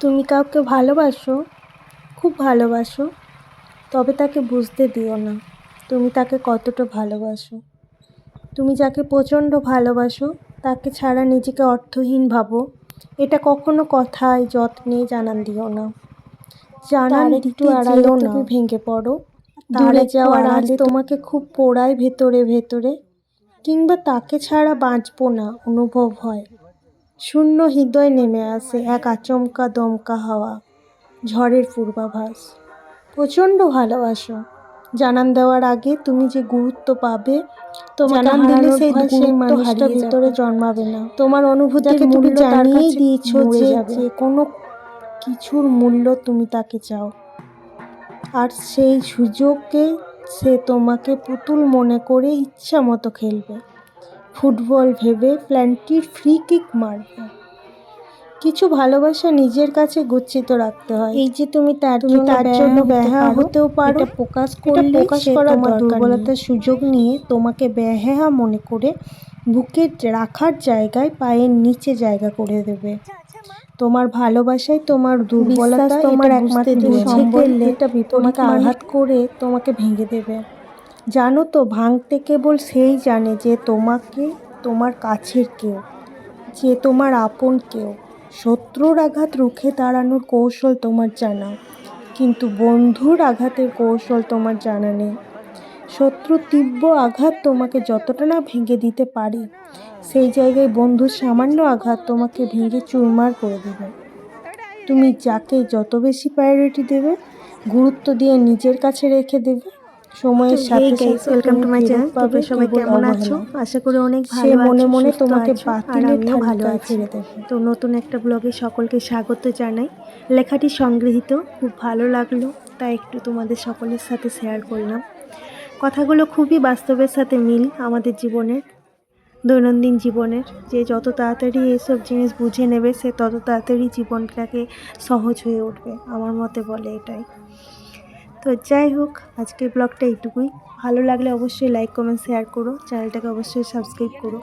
তুমি কাউকে ভালোবাসো খুব ভালোবাসো তবে তাকে বুঝতে দিও না। তুমি তাকে কতটা ভালোবাসো। তুমি যাকে প্রচণ্ড ভালোবাসো তাকে ছাড়া নিজেকে অর্থহীন ভাবো এটা কখনো কথায় যত্নে জানান দিও না। জানান একটু আড়ালেও না। ভেঙে পড়ো। দূরে যাওয়ার আজ তোমাকে খুব পোড়ায় ভেতরে ভেতরে। কিংবা তাকে ছাড়া বাঁচবো না অনুভব হয়। শূন্য হৃদয় নেমে আসে এক আচমকা দমকা হাওয়া ঝড়ের পূর্বাভাস। প্রচণ্ড ভালোবাসো। জানান দেওয়ার আগে তুমি যে গুরুত্ব পাবে জানান দিলে দিলে সেই সেই সেই মানুষটা ভিতরে জন্মাবে না। তোমার অনুভূতিকে তুমি জানিয়ে দিয়েছ যে যে কোনো কিছুর মূল্য তুমি তাকে চাও। আর সেই সুযোগকে সে তোমাকে পুতুল মনে করে ইচ্ছা মতো খেলবে। ফুটবল ভেবে প্ল্যানটির ফ্রি কিক মারবে। কিছু ভালোবাসা নিজের কাছে গচ্ছিত রাখতে হয়। এই যে তুমি তার তার জন্য ব্যাহা হতেও পারো। এটা প্রকাশ করলে প্রকাশ করা দুর্বলতার সুযোগ নিয়ে তোমাকে ব্যাহা মনে করে বুকে রাখার জায়গায় পায়ের নিচে জায়গা করে দেবে। তোমার ভালোবাসায় তোমার দুর্বলতা তোমার একমাত্র সম্বল এটা বিপরীত তোমাকে আঘাত করে তোমাকে ভেঙে দেবে। জানো তো, ভাঙতে কেবল সেই জানে যে তোমাকে, তোমার কাছের কেউ, যে তোমার আপন কেউ। শত্রুর আঘাত রুখে দাঁড়ানোর কৌশল তোমার জানা, কিন্তু বন্ধুর আঘাতের কৌশল তোমার জানা নেই। শত্রুর তীব্র আঘাত তোমাকে যতটা না ভেঙে দিতে পারে, সেই জায়গায় বন্ধুর সামান্য আঘাত তোমাকে ভেঙে চুরমার করে দেবে। তুমি যাকে যত বেশি প্রায়োরিটি দেবে, গুরুত্ব দিয়ে নিজের কাছে রেখে দেবে সময়ের সাথে সাথে ওয়েলকাম টু মাই চ্যানেল তবে সবাই কেমন আছো? আশা করি অনেক ভালো মনে আছো, মনে সুস্থ তোমাকে আর আমিও ভালো আছি। তো নতুন একটা ব্লগে সকলকে স্বাগত জানাই। লেখাটি সংগৃহীত খুব ভালো লাগল তাই একটু তোমাদের সকলের সাথে শেয়ার করলাম। কথাগুলো খুবই বাস্তবের সাথে মিল আমাদের জীবনের দৈনন্দিন জীবনের। যে যত তাড়াতাড়ি এইসব জিনিস বুঝে নেবে সে তত তাড়াতাড়ি জীবনটাকে সহজ হয়ে উঠবে আমার মতে বলে এটাই। তো যাই হোক, আজকের ব্লগটা এইটুকুই। ভালো লাগলে অবশ্যই লাইক কমেন্ট শেয়ার করো। চ্যানেলটাকে অবশ্যই সাবস্ক্রাইব করো।